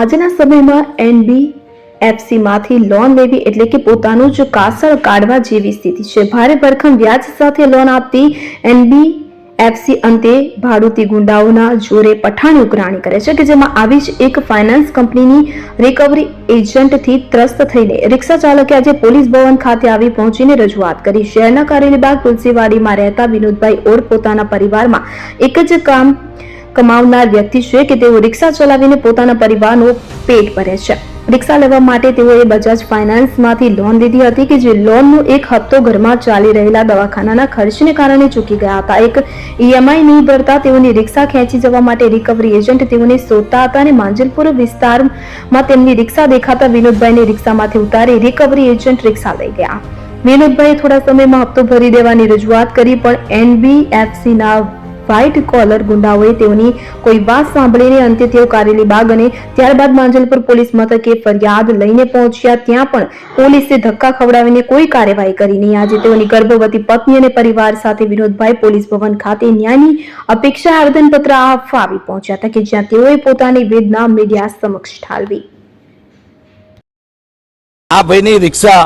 આજના સમયમાં NB એફસીમાંથી loan લેવી એટલે કે પોતાનું જ કાસળ કાઢવા જેવી સ્થિતિ છે. ભારે ભરખમ વ્યાજ સાથે લોન આપતી એનબી એફસી અંતે ભાડુતી ગુંડાઓના જોરે પઠાણ ઉઘરાણી કરે છે કે જેમાં આવી જ એક ફાઇનાન્સ કંપનીની રિકવરી એજન્ટથી ત્રસ્ત થઈને રિક્ષા ચાલકે આજે પોલીસ ભવન ખાતે આવી પહોંચીને રજૂઆત કરી. શહેરના કારેલીબાગ તુલસીવાડીમાં રહેતા વિનોદભાઈ ઓર પોતાના પરિવારમાં એક જ કામ કમાવનાર વ્યક્તિ છે કે તેઓ રિક્ષા ચલાવીને પોતાના પરિવારનું પેટ ભરે છે. રિક્ષા લેવા માટે તેઓએ બજાજ ફાઇનાન્સમાંથી લોન લીધી હતી કે જે લોનનો એક હપ્તો ઘરમાં ચાલી રહેલા દવાખાનાના ખર્ચને કારણે ચૂકી ગયા હતા. એક ઈએમઆઈ નહીં ભરતા તેઓની રિક્ષા ખેંચી જવા માટે રિકવરી એજન્ટ તેઓને શોધતા હતા અને માંજલપુર વિસ્તારમાં તેમની રિક્ષા દેખાતા વિનોદભાઈને રિક્ષામાંથી ઉતારી રિકવરી એજન્ટ રિક્ષા લઈ ગયા. વિનોદભાઈએ થોડા સમયમાં હપ્તો ભરી દેવાની રજૂઆત કરી, પણ એનબીએફસી ના વ્હાઇટ કોલર ગુંડાઓએ તેઓની કોઈ વાત સાંભળીને અંતે તેઓ કારેલી બાગ અને ત્યારબાદ માંજલપુર પોલીસ મથકે ફરિયાદ લઈને પહોંચ્યા. ત્યાં પણ પોલીસે ધક્કા ખવડાવીને કોઈ કાર્યવાહી કરી નહીં. આજે તેઓની ગર્ભવતી પત્ની અને પરિવાર સાથે વિનોદભાઈ પોલીસ ભવન ખાતે ન્યાયની અપેક્ષા આવેદનપત્ર આપવા આવી પહોંચ્યા હતા કે જ્યાં તેઓએ પોતાની વેદના મીડિયા સમક્ષ ઠાલવી. આ ભાઈની રિક્ષા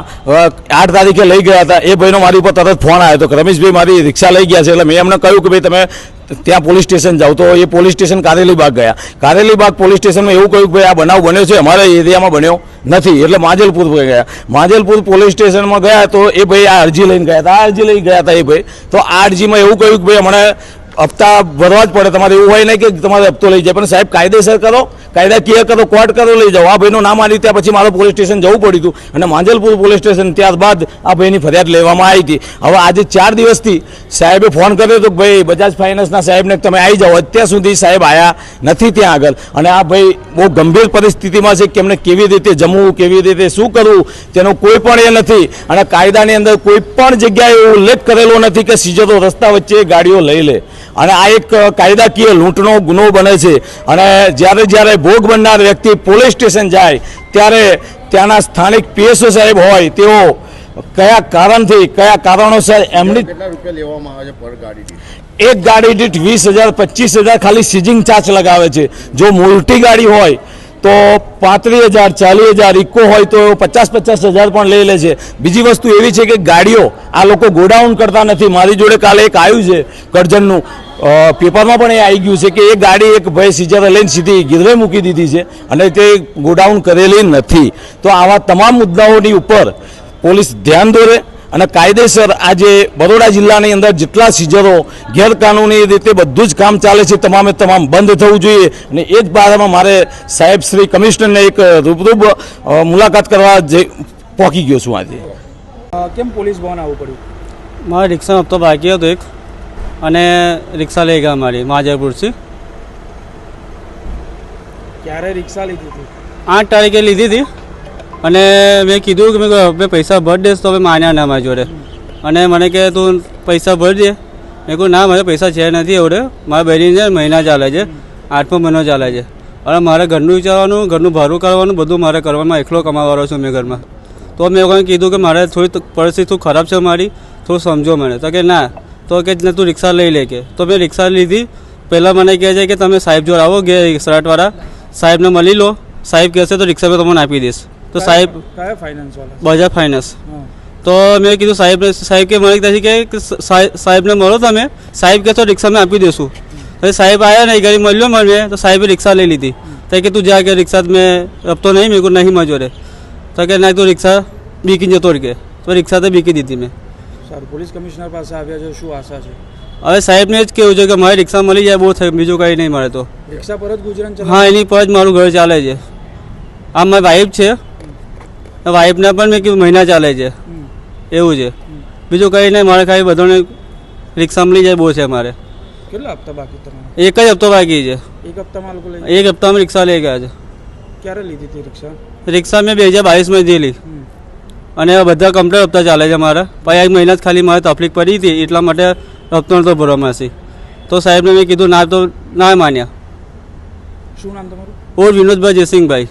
આઠ તારીખે લઈ ગયા હતા. એ ભાઈનો મારી ઉપર તરત ફોન આવ્યો હતો કે, રમેશભાઈ, મારી રિક્ષા લઈ ગયા છે. એટલે મેં એમને કહ્યું કે, ભાઈ, તમે ત્યાં પોલીસ સ્ટેશન જાઓ. તો એ પોલીસ સ્ટેશન કારેલીબાગ ગયા. કારેલી બાગ પોલીસ સ્ટેશનમાં એવું કહ્યું કે, ભાઈ, આ બનાવ બન્યો છે? અમારા એરિયામાં બન્યો નથી. એટલે માજલપુર ગયા. માજલપુર પોલીસ સ્ટેશનમાં ગયા તો એ ભાઈ આ અરજી લઈને ગયા હતા. આ અરજી લઈ ગયા હતા એ ભાઈ. તો આ અરજીમાં એવું કહ્યું કે, ભાઈ, હમણાં હપ્તા ભરવા જ પડે. તમારે એવું હોય નહીં કે તમારે હપ્તો લઈ જાય. પણ સાહેબ, કાયદેસર કરો. કાયદાકીય કરો કોર્ટ કરો, લઈ જાઓ. આ ભાઈનું નામ આવી ત્યાં પછી મારે પોલીસ સ્ટેશન જવું પડ્યું હતું. અને માંજલપુર પોલીસ સ્ટેશન ત્યારબાદ આ ભાઈની ફરિયાદ લેવામાં આવી હતી. હવે આજે ચાર દિવસથી સાહેબે ફોન કર્યો હતો ભાઈ, બજાજ ફાઇનાન્સના સાહેબને તમે આવી જાઓ. અત્યાર સુધી સાહેબ આવ્યા નથી ત્યાં આગળ. અને આ ભાઈ બહુ ગંભીર પરિસ્થિતિમાં છે કે એમને કેવી રીતે જમવું, કેવી રીતે શું કરવું, તેનો કોઈ પણ એ નથી. અને કાયદાની અંદર કોઈ પણ જગ્યાએ ઉલ્લેખ કરેલો નથી કે સીજતો રસ્તા વચ્ચે ગાડીઓ લઈ લે. અને આ એક કાયદાકીય લૂંટનો ગુનો બને છે. અને જ્યારે જ્યારે ભોગ બનનાર વ્યક્તિ પોલીસ સ્ટેશન જાય ત્યારે ત્યાંના સ્થાનિક પીએસઓ સાહેબ હોય તેઓ કયા કારણથી કયા કારણોસર એમની એક ગાડી દીઠ વીસ હજાર પચીસ હજાર ખાલી સીઝિંગ ચાર્જ લગાવે છે. જો મોટી ગાડી હોય તો પાંત્રીસ હજાર, ચાલીસ હજાર, ઇકો હોય તો પચાસ પચાસ હજાર પણ લઈ લે છે. બીજી વસ્તુ એવી છે કે ગાડીઓ આ લોકો ગોડાઉન કરતા નથી. મારી જોડે કાલે એક આવ્યું છે કરજણનું. પેપરમાં પણ એ આવી ગયું છે કે એ ગાડી એક ભાઈ સીઝર લઈને સીધી ગીરવે મૂકી દીધી છે અને તે ગોડાઉન કરેલી નથી. તો આવા તમામ મુદ્દાઓની ઉપર પોલીસ ધ્યાન દોરે. અને કાયદેસર આજે બરોડા જિલ્લાની અંદર જેટલા સીઝરો ગેરકાનૂની રીતે બધું જ કામ ચાલે છે તમામે તમામ બંધ થવું જોઈએ. અને એ જ બારામાં મારે સાહેબ શ્રી કમિશનરને એક રૂબરૂબ મુલાકાત કરવા જે પહોંચી ગયો છું આજે. કેમ પોલીસ ભવન આવવું પડ્યું? મારે રિક્ષાનો હપ્તો બાકી હતો એક. અને રિક્ષા લઈ ગયા મારી માજાપુરથી ક્યારે રિક્ષા લીધી હતી? આઠ તારીખે લીધી હતી. અને મેં કીધું કે મેં હવે પૈસા ભરી દઈશ તો હવે માન્યા ના મારી જોડે. અને મને કહે તું પૈસા ભરી દે. મેં કહું ના, મારે પૈસા છે નથી એવડે. મારા બહેની છે મહિના ચાલે છે. આઠમો મહિનો ચાલે છે. અને મારે ઘરનું વિચારવાનું, ઘરનું ભાડું કરવાનું બધું મારે કરવામાં એકલો કમાવાનો છું મેં ઘરમાં. તો મેં લોકોને કીધું કે, મારે થોડી પરિસ્થિતિ થોડી ખરાબ છે મારી. થોડું સમજો મને. તો કે, ના. તો કે તું રિક્ષા લઈ લે કે. તો મેં રિક્ષા લીધી. પહેલાં મને કહે છે કે, તમે સાહેબ જોડે આવો ગે સરાટવાળા સાહેબને મળી લો. સાહેબ કહેશે તો રિક્ષા મેં તમને આપી દઈશ. તો સાહેબ કયા ફાઇનાન્સ વાળા? બજાજ ફાઇનાન્સ. તો મેં કીધું સાહેબ સાહેબ કે મને ત્યાંથી કે કે સાહેબ સાહેબને મળો તમે. સાહેબ કે તો રિક્ષા મેં આપી દેશું. તો સાહેબ આવ્યા નહીં ઘરે મળ્યો મને તો સાહેબે રિક્ષા લઈ લીધી. તો કે તું જા કે રિક્ષા મેં રપતો નહીં મેં નહીં મજો જોડે તો કે ના તું રિક્ષા બીકી જતો કે. તો રિક્ષા તો બીકી દીધી મેં. સારું પોલીસ કમિશનર પાસે આવ્યા છે શું આશા છે? હવે સાહેબને જ કેવું છે કે મારી રિક્ષા મળી જાય બહુ થાય બીજું કંઈ નહીં મળે તો. રિક્ષા પર જ ગુજરાન હા એની પર જ મારું ઘર ચાલે છે. આ મારી વાઈફ છે. વાઈફને પણ મેં કીધું મહિના ચાલે છે. એવું છે. બીજું કંઈ નહીં મારે ખાલી બધાને રિક્ષા મળી જાય બહુ છે મારે. કેટલા હપ્તા બાકી તમારે? એક જ હપ્તો બાકી છે. એક હપ્તામાં લોકો લઈ એક હપ્તામાં રિક્ષા લઈ ગયા છે. ક્યારે લીધી હતી રિક્ષા? રિક્ષા મેં બે હજાર બાવીસમાં લીધી. અને બધા કમ્પ્લેટ હપ્તા ચાલે છે મારા. પછી એક મહિના જ ખાલી મારે તકલીફ પડી હતી એટલા માટે હપ્તો નહોતો ભરવામાં તો સાહેબને મેં કીધું ના તો ના માન્યા. શું નામ તમારું? ઓર વિનોદભાઈ જયસિંહભાઈ.